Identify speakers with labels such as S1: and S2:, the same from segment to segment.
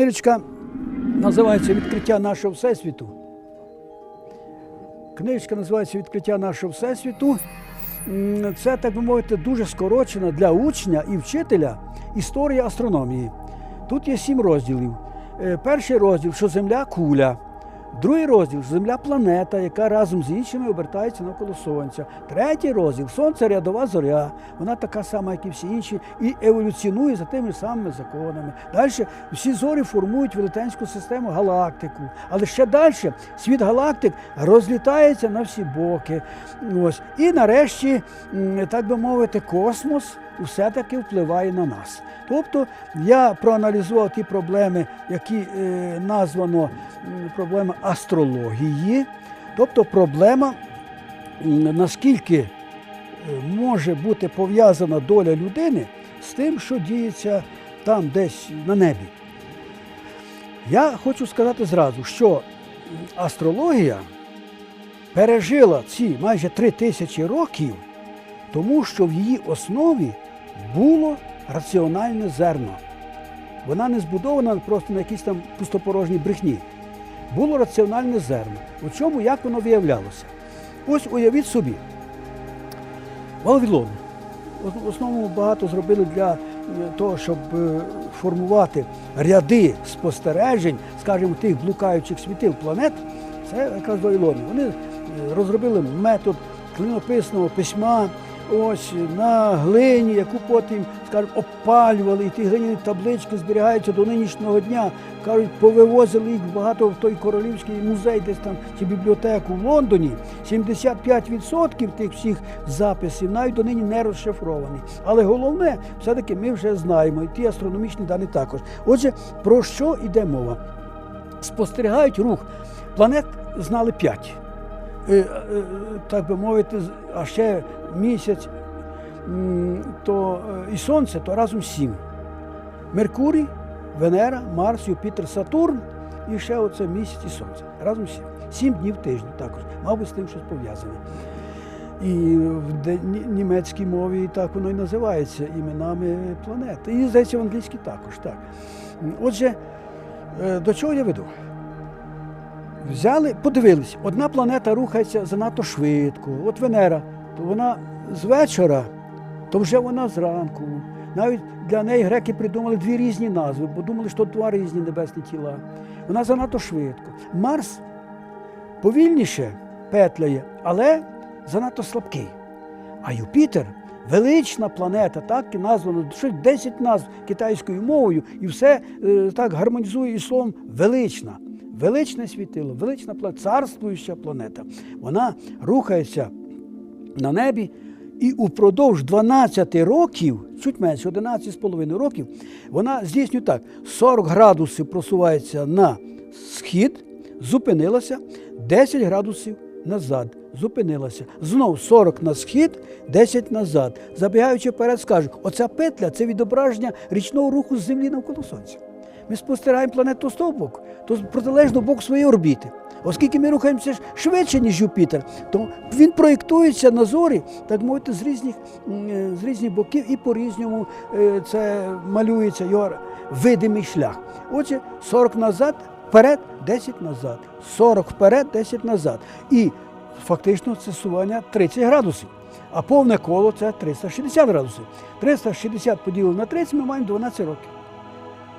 S1: Книжечка називається Відкриття нашого Всесвіту. Книжечка називається Відкриття нашого Всесвіту. Це, так би мовити, дуже скорочена для учня і вчителя історія астрономії. Тут є сім розділів. Е, Перший розділ, що Земля куля. Другий розділ Земля планета, яка разом з іншими обертається навколо Сонця. Третій розділ Сонце рядова зоря. Вона така сама, як і всі інші, і еволюціонує за тими самими законами. Далі всі зорі формують велетенську систему галактику. Але ще далі світ галактик розлітається на всі боки. Ось. І нарешті, так би мовити, космос все-таки впливає на нас. Тобто я проаналізував ті проблеми, які е, названо проблема астрології, тобто проблема, наскільки е, може бути пов'язана доля людини з тим, що діється там десь на небі. Я хочу сказати зразу, що астрологія пережила ці майже три тисячі років, тому що в її основі було раціональне зерно. Вона не збудована просто на якійсь там пустопорожній брехні. Було раціональне зерно. У чому як воно виявлялося? Ось уявіть собі, Вавилон. В основному багато зробили для е, того, щоб е, формувати ряди спостережень, скажімо, тих блукаючих світил планет. Це якраз Вавилон. Вони е, розробили метод клинописного письма. Ось на глині, яку потім, скажімо, опалювали, і ті глиняні таблички зберігаються до нинішнього дня. Кажуть, повивозили їх багато в той королівський музей, десь там чи бібліотеку в Лондоні. 75% тих всіх записів навіть донині не розшифровані. Але головне, все-таки ми вже знаємо, і ті астрономічні дані також. Отже, про що йде мова? Спостерігають рух. Планет знали п'ять. Е, е, так би мовити, а ще місяць, то е, і Сонце, то разом сім. Меркурій, Венера, Марс, Юпітер, Сатурн і ще оце місяць і Сонце. Разом сім. Сім днів тижня також. Мабуть, з тим щось пов'язане. І в німецькій мові так воно і називається іменами планет. І здається, в англійській також. Так. Отже, е, до чого я веду? Взяли, подивились, одна планета рухається занадто швидко. От Венера, то вона з вечора, то вже вона зранку. Навіть для неї греки придумали дві різні назви, бо думали, що два різні небесні тіла. Вона занадто швидко. Марс повільніше петляє, але занадто слабкий. А Юпітер велична планета, так і названо, щось 10 назв китайською мовою, і все е, так гармонізує і словом велична. Величне світило, велична планета, царствуюча планета. Вона рухається на небі, і упродовж 12 років, чуть менше 11,5 років, вона здійснює так: 40 градусів просувається на схід, зупинилася, 10 градусів назад, зупинилася. Знов 40 на схід, 10 назад. Забігаючи вперед, скажу, оця петля це відображення річного руху з Землі навколо Сонця. Ми спостерігаємо планету боку, то з протилежного боку своєї орбіти. Оскільки ми рухаємося швидше, ніж Юпітер, то він проєктується на зорі, так мовити, з різних, е, з різних боків і по-різному е, це малюється його видимий шлях. Отже, 40 назад, вперед, 10 назад. 40 вперед, 10 назад. І фактично це сування 30 градусів. А повне коло це 360 градусів. 360 поділено на 30 ми маємо 12 років.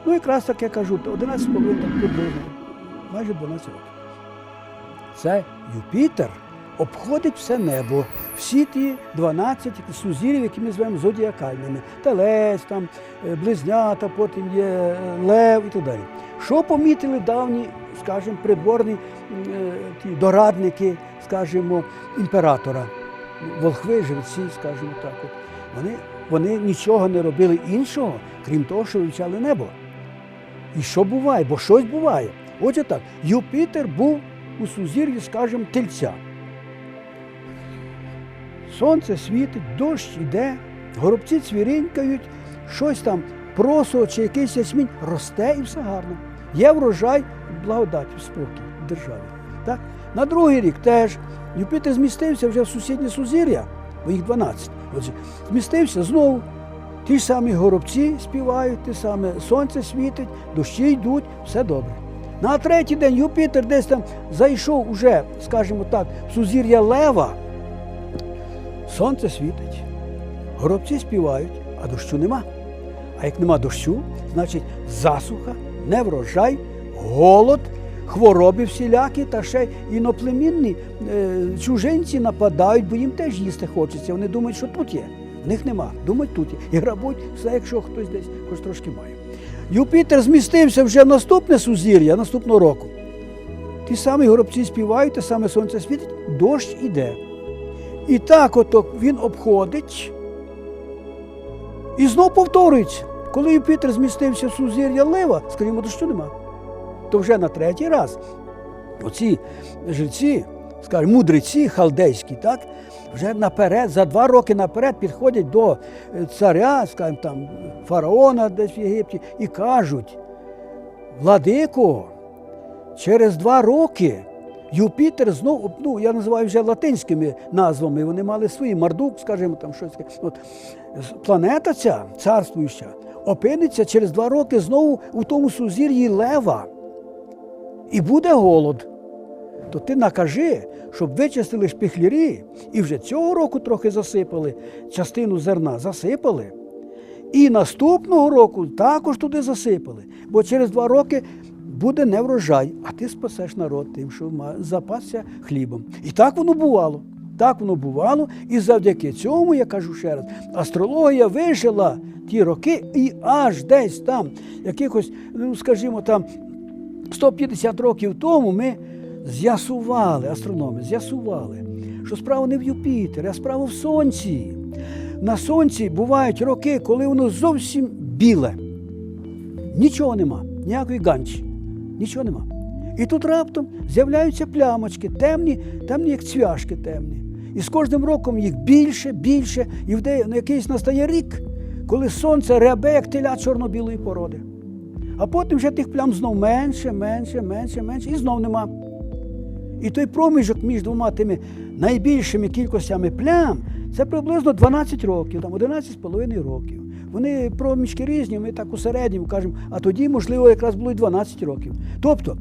S1: Ну, якраз так я кажу, 11,5 так приблизно, майже 12 років. Це Юпітер обходить все небо, всі ті 12 сузір'їв, які ми звемо зодіакальними. Телець, там, е, близнята, потім є е, лев і так далі. Що помітили давні, скажімо, придворні е, ті дорадники, скажімо, імператора, волхви, жреці, скажімо так. От. Вони, вони нічого не робили іншого, крім того, що вивчали небо. І що буває? Бо щось буває. Отже так, Юпітер був у сузір'ї, скажімо, тельця. Сонце світить, дощ іде, горобці цвірінькають, щось там просо чи якийсь ясмінь росте і все гарно. Є врожай, благодать, спокій в державі. Так? На другий рік теж Юпітер змістився вже в сусіднє сузір'я, бо їх 12. Отже, змістився знову. Ті самі горобці співають, те саме сонце світить, дощі йдуть, все добре. На третій день Юпітер десь там зайшов уже, скажімо так, в сузір'я Лева. Сонце світить, горобці співають, а дощу нема. А як нема дощу, значить засуха, неврожай, голод, хвороби всілякі та ще іноплемінні е, чужинці нападають, бо їм теж їсти хочеться. Вони думають, що тут є. В них нема. Думають, тут. І грабують все, якщо хтось десь хоч трошки має. Юпітер змістився вже наступне сузір'я наступного року. Ті самі горобці співають, те саме сонце світить, дощ іде. І так ото він обходить і знов повторюється. Коли Юпітер змістився в сузір'я Лева, скажімо, дощу нема. То вже на третій раз оці жильці, скажімо, мудреці халдейські, так, вже наперед, за два роки наперед підходять до е, царя, скажімо, там, фараона десь в Єгипті, і кажуть: Владико, через два роки Юпітер знов, ну я називаю вже латинськими назвами, вони мали свої, Мардук, скажімо, там щось таке. От, планета ця, царствуюча, опиниться через два роки знову у тому сузір'ї Лева. І буде голод. То ти накажи, щоб вичистили шпихлярі, і вже цього року трохи засипали, частину зерна засипали. І наступного року також туди засипали, бо через два роки буде неврожай, а ти спасеш народ тим, що запасся хлібом. І так воно бувало. Так воно бувало, і завдяки цьому, я кажу ще раз, астрологія вижила ті роки, і аж десь там, якихось, ну скажімо, там 150 років тому ми з'ясували, астрономи з'ясували, що справа не в Юпітері, а справа в Сонці. На Сонці бувають роки, коли воно зовсім біле. Нічого нема, ніякої ганчі, нічого нема. І тут раптом з'являються плямочки, темні, темні, як цвяшки темні. І з кожним роком їх більше, більше, і в де- на якийсь настає рік, коли сонце рябе, як теля чорно-білої породи. А потім вже тих плям знов менше, менше, менше, менше, і знов нема. І той проміжок між двома тими найбільшими кількостями плям це приблизно 12 років, там 11,5 років. Вони проміжки різні, ми так у середньому кажемо, а тоді, можливо, якраз було й 12 років. Тобто,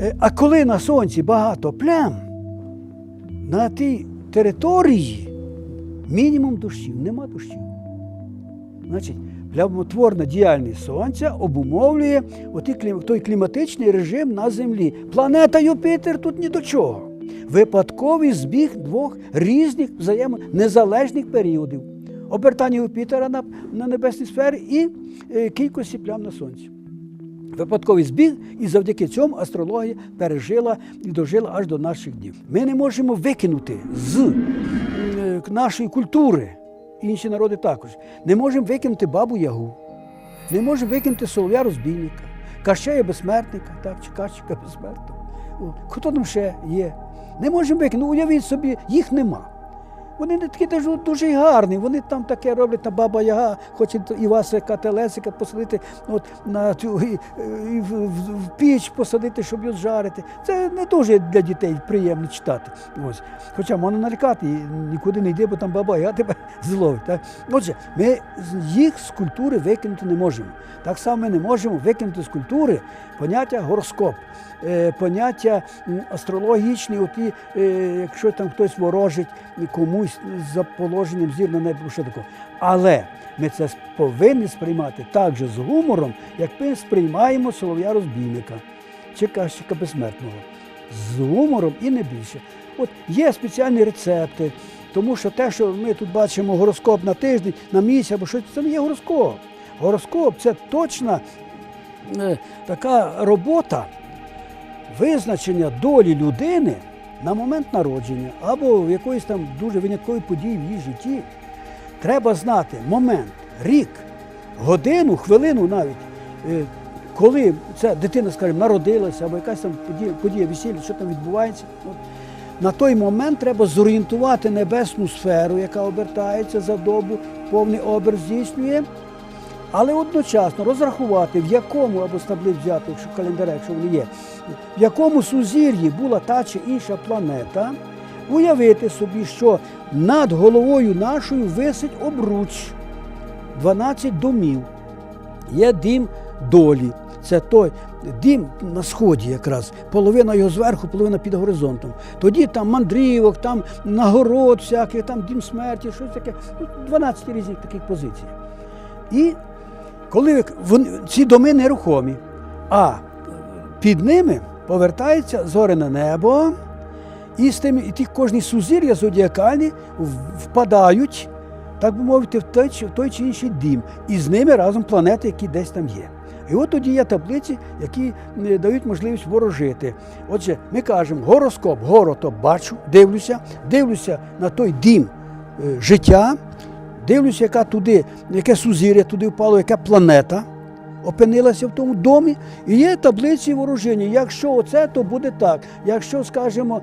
S1: е, а коли на сонці багато плям, на тій території мінімум дощів, нема дощів. Значить, плямотворна діяльність Сонця обумовлює той кліматичний режим на Землі. Планета Юпітер тут ні до чого. Випадковий збіг двох різних взаємонезалежних періодів. Обертання Юпітера на, на небесній сфері і е, кількості плям на сонці. Випадковий збіг, і завдяки цьому астрологія пережила і дожила аж до наших днів. Ми не можемо викинути з е, нашої культури, інші народи також, не можемо викинути бабу Ягу, не можемо викинути солов'я розбійника, Кащея безсмертника, так, чи Кащика безсмертного. Хто там ще є? Не можемо викинути. Ну, уявіть собі, їх нема. Вони не такі дуже, гарні. Вони там таке роблять, та баба Яга хоче Івасика Телесика посадити от, на цю, і, і в, в, піч посадити, щоб його зжарити. Це не дуже для дітей приємно читати. Ось. Хоча можна налякати, нікуди не йди, бо там баба Яга тебе зловить. Так? Отже, ми їх з культури викинути не можемо. Так само ми не можемо викинути з культури поняття гороскоп, е, поняття астрологічні, оті, е, якщо там хтось ворожить комусь за положенням зір на небі, що такого. Але ми це повинні сприймати так же з гумором, як ми сприймаємо солов'я розбійника чи кащика безсмертного. З гумором і не більше. От є спеціальні рецепти, тому що те, що ми тут бачимо гороскоп на тиждень, на місяць або щось, це не є гороскоп. Гороскоп це точна е, така робота визначення долі людини на момент народження або в якоїсь там дуже виняткової події в її житті. Треба знати момент, рік, годину, хвилину навіть, е, коли ця дитина, скажімо, народилася, або якась там подія, подія весілля, що там відбувається. От. На той момент треба зорієнтувати небесну сферу, яка обертається за добу, повний оберт здійснює, але одночасно розрахувати, в якому або з таблиць взяти, якщо календаря, якщо вони є, в якому сузір'ї була та чи інша планета, уявити собі, що над головою нашою висить обруч. 12 домів. Є дім долі. Це той дім на сході якраз. Половина його зверху, половина під горизонтом. Тоді там мандрівок, там нагород всяких, там дім смерті, щось таке. Ну, 12 різних таких позицій. І коли вони, ці доми нерухомі, а під ними повертається зоряне небо, і з тими, і ті кожні сузір'я зодіакальні впадають, так би мовити, в той, в той чи інший дім. І з ними разом планети, які десь там є. І от тоді є таблиці, які е, дають можливість ворожити. Отже, ми кажемо, гороскоп, горо, то бачу, дивлюся, дивлюся на той дім е, життя, дивлюся, яка туди, яке сузір'я туди впало, яка планета опинилася в тому домі, і є таблиці ворожіння. Якщо оце, то буде так. Якщо, скажімо,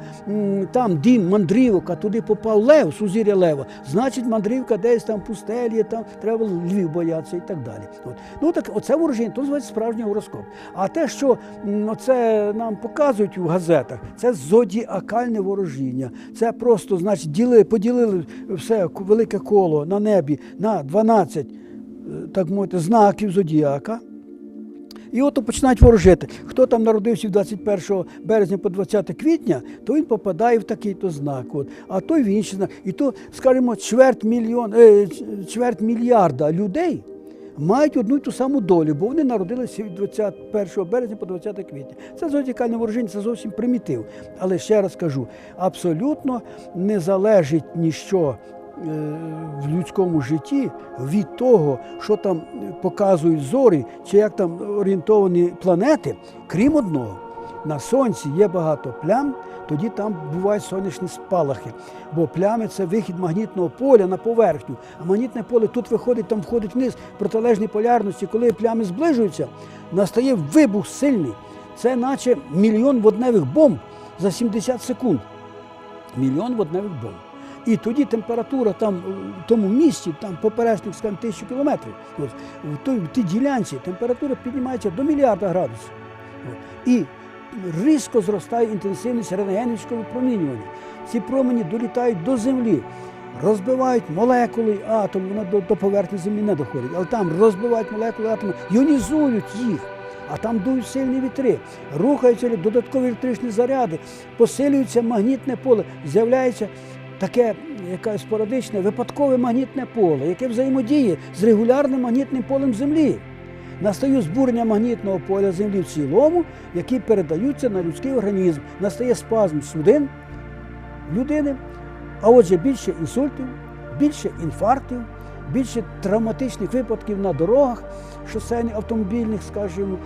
S1: там дім мандрівок, а туди попав лев, сузір'я лева, значить мандрівка десь там пустелі, там треба львів боятися і так далі. От. Ну так оце ворожіння, то називається справжній гороскоп. А те, що м, оце нам показують у газетах, це зодіакальне ворожіння. Це просто, значить, діли, поділили все велике коло на небі на 12 е, так мовити, знаків зодіака. І от починають ворожити. Хто там народився 21 березня по 20 квітня, то він попадає в такий-то знак. От. А той в інший знак. І то, скажімо, чверть, мільйон, е, чверть мільярда людей мають одну й ту саму долю, бо вони народилися від 21 березня по 20 квітня. Це зодіакальне ворожіння, це зовсім примітив. Але ще раз кажу, абсолютно не залежить ніщо е, в людському житті від того, що там показують зорі, чи як там орієнтовані планети, крім одного. На сонці є багато плям, тоді там бувають сонячні спалахи. Бо плями це вихід магнітного поля на поверхню. А магнітне поле тут виходить, там входить вниз протилежній полярності. Коли плями зближуються, настає вибух сильний. Це наче мільйон водневих бомб за 70 секунд. Мільйон водневих бомб. І тоді температура там в тому місці, там поперечник, скажімо, тисячу кілометрів. От, в той в тій ділянці температура піднімається до мільярда градусів. От. І різко зростає інтенсивність рентгенівського випромінювання. Ці промені долітають до землі, розбивають молекули атому, вона до, до поверхні землі не доходить, але там розбивають молекули атому, іонізують їх. А там дують сильні вітри, рухаються додаткові електричні заряди, посилюється магнітне поле, з'являється таке яке спорадичне випадкове магнітне поле, яке взаємодіє з регулярним магнітним полем Землі. Настає збурення магнітного поля Землі в цілому, які передаються на людський організм. Настає спазм судин людини, а отже, більше інсультів, більше інфарктів, більше травматичних випадків на дорогах, шосейних, автомобільних, скажімо,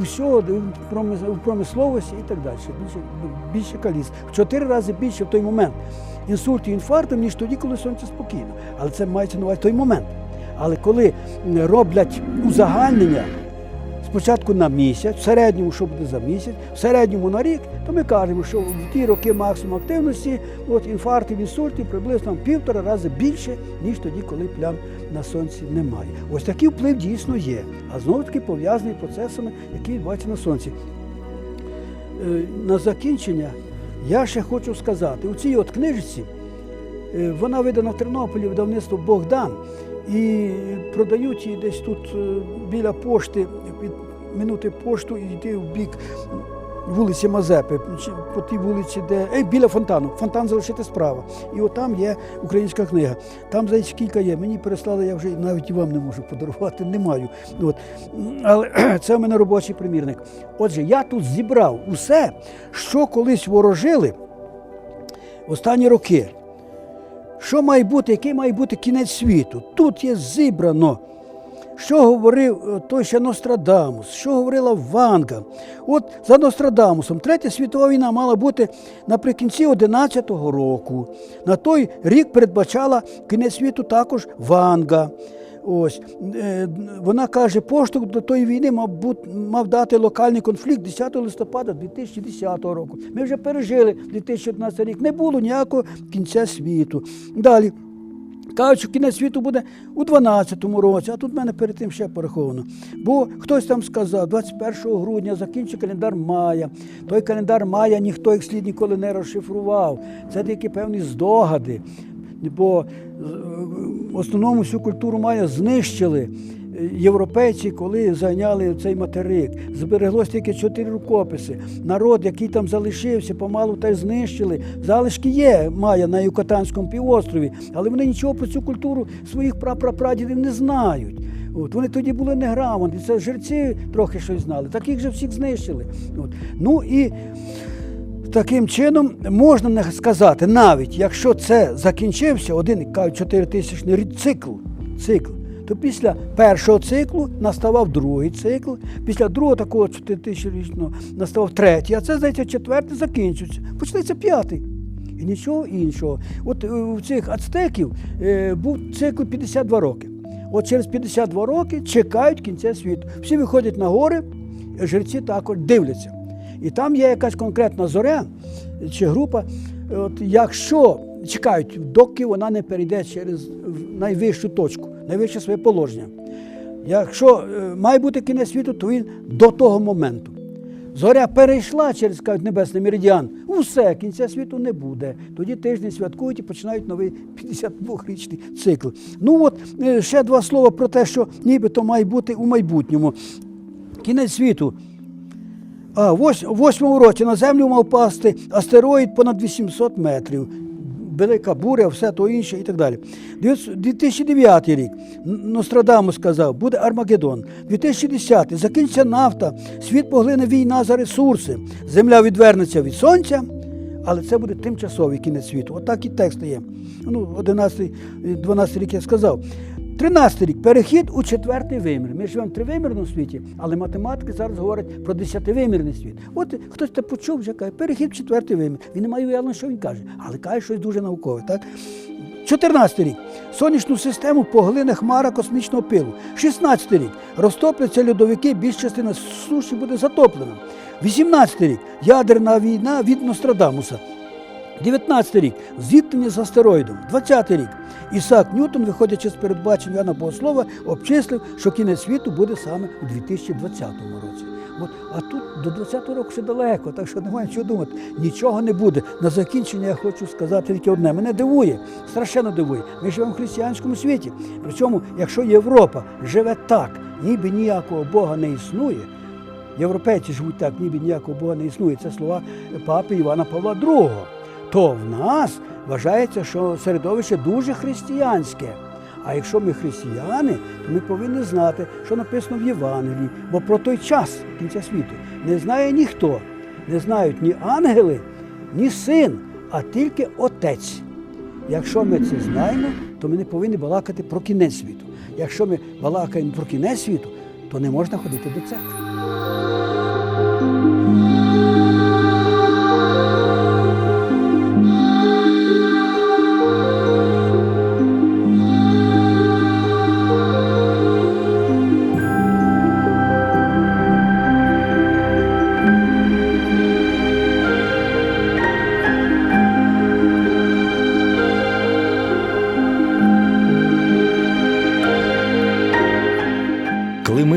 S1: всього, в промисловості і так далі. Більше, більше каліс. В чотири рази більше в той момент інсультів, інфарктів, ніж тоді, коли сонце спокійно. Але це мається на увазі той момент. Але коли роблять узагальнення спочатку на місяць, в середньому, що буде за місяць, в середньому на рік, то ми кажемо, що в ті роки максимум активності от інфарктів, інсультів приблизно в півтора рази більше, ніж тоді, коли плям на сонці немає. Ось такий вплив дійсно є, а знову таки пов'язаний процесами, які відбуваються на сонці. Е, На закінчення я ще хочу сказати, у цій от книжці Е, Вона видана в Тернополі видавництво Богдан. І продають її десь тут е, біля пошти, минути пошту і йти в бік вулиці Мазепи, по тій вулиці, де е, біля фонтану. Фонтан залишити справа. І от там є українська книга. Там здається, кілька є. Мені переслали, я вже навіть і вам не можу подарувати, не маю. От. Але це в мене робочий примірник. Отже, я тут зібрав усе, що колись ворожили останні роки. Що має бути, який має бути кінець світу? Тут є зібрано. Що говорив е, той ще Нострадамус, що говорила Ванга. От за Нострадамусом, Третя світова війна мала бути наприкінці 11-го року. На той рік передбачала кінець світу також Ванга. Ось е, вона каже, поштовх до тої війни мав бути мав дати локальний конфлікт 10 листопада 2010 року. Ми вже пережили 2011 рік. Не було ніякого кінця світу. Далі. Кажуть, що кінець світу буде у 12-му році, а тут в мене перед тим ще пораховано. Бо хтось там сказав, 21 грудня закінчить календар Мая. Той календар Мая ніхто їх слід ніколи не розшифрував. Це тільки певні здогади. бо е, в основному всю культуру майя знищили е, європейці, коли зайняли цей материк. Збереглось тільки чотири рукописи. Народ, який там залишився, помалу та знищили. Залишки є майя на Юкатанському півострові, але вони нічого про цю культуру своїх прапрапрадідів не знають. От, вони тоді були неграмотні, це жерці трохи щось знали, таких же всіх знищили. От. Ну і таким чином можна сказати, навіть якщо це закінчився, один кажуть, чотиритисячний цикл, цикл, то після першого циклу наставав другий цикл, після другого такого чотиритисячного наставав третій, а це, здається, четвертий закінчується. Почнеться п'ятий. І нічого іншого. От е, у цих ацтеків е, був цикл 52 роки. От через 52 роки чекають кінця світу. Всі виходять на гори, жерці також дивляться. І там є якась конкретна зоря чи група. От якщо чекають, доки вона не перейде через найвищу точку, найвище своє положення. Якщо е, має бути кінець світу, то він до того моменту. Зоря перейшла через кажуть, небесний меридіан. Усе, кінця світу не буде. Тоді тиждень святкують і починають новий 52-річний цикл. Ну от е, ще два слова про те, що нібито має бути у майбутньому. Кінець світу. А, в ось- в восьмому році на землю мав пасти астероїд понад 800 метрів. Велика буря, все то інше і так далі. 2009 рік Нострадаму сказав, буде Армагеддон. 2010 закінчиться нафта, світ поглине війна за ресурси, земля відвернеться від сонця, але це буде тимчасовий кінець світу. Отак і текст є. Ну, 11, 12 рік я сказав. 13 рік перехід у четвертий вимір. Ми живемо в тривимірному світі, але математики зараз говорять про десятивимірний світ. От хтось це почув, вже каже, перехід в четвертий вимір. Він не має уявлення, що він каже, але каже щось дуже наукове. Так? 14 рік. Сонячну систему поглине хмара космічного пилу. 16 рік. Розтопляться льодовики, більш частина суші буде затоплена. 18 рік. Ядерна війна від Нострадамуса. 19 рік зіткнення з астероїдом. 20 рік. Ісаак Ньютон, виходячи з передбачень Яна Богослова, обчислив, що кінець світу буде саме у 2020 році. От, а тут до 20-го року ще далеко, так що немає чого думати. Нічого не буде. На закінчення я хочу сказати тільки одне. Мене дивує, страшенно дивує. Ми живемо в християнському світі. Причому, якщо Європа живе так, ніби ніякого Бога не існує, європейці живуть так, ніби ніякого Бога не існує. Це слова папи Івана Павла II. То в нас вважається, що середовище дуже християнське. А якщо ми християни, то ми повинні знати, що написано в Євангелії, бо про той час кінця світу не знає ніхто, не знають ні ангели, ні син, а тільки отець. Якщо ми це знаємо, то ми не повинні балакати про кінець світу. Якщо ми балакаємо про кінець світу, то не можна ходити до церкви.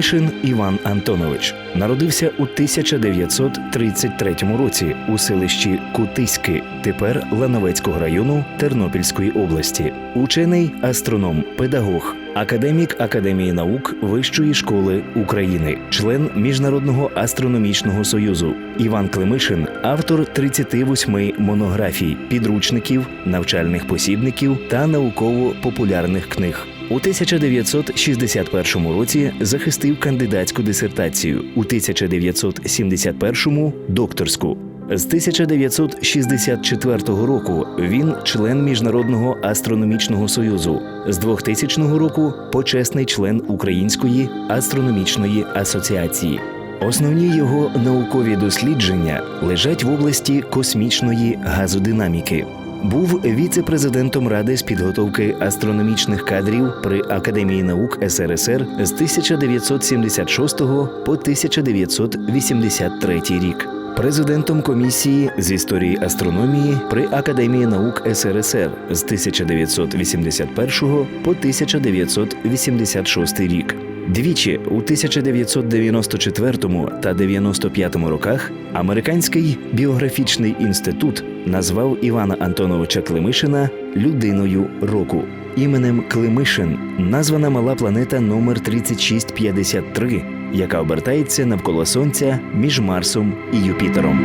S2: Климишин Іван Антонович народився у 1933 році у селищі Кутиськи, тепер Лановецького району Тернопільської області. Учений астроном, педагог, академік Академії наук Вищої школи України, член Міжнародного астрономічного союзу. Іван Климишин автор 38 монографій, підручників, навчальних посібників та науково-популярних книг. У 1961 році захистив кандидатську дисертацію, у 1971 – докторську. З 1964 року він член Міжнародного астрономічного союзу. З 2000 року почесний член Української астрономічної асоціації. Основні його наукові дослідження лежать в області космічної газодинаміки. Був віце-президентом Ради з підготовки астрономічних кадрів при Академії наук СРСР з 1976 по 1983 рік. Президентом комісії з історії астрономії при Академії наук СРСР з 1981 по 1986 рік. Двічі у 1994 та 95 роках Американський біографічний інститут назвав Івана Антоновича Климишина людиною року. Іменем Климишин названа мала планета номер 3653, яка обертається навколо Сонця між Марсом і Юпітером.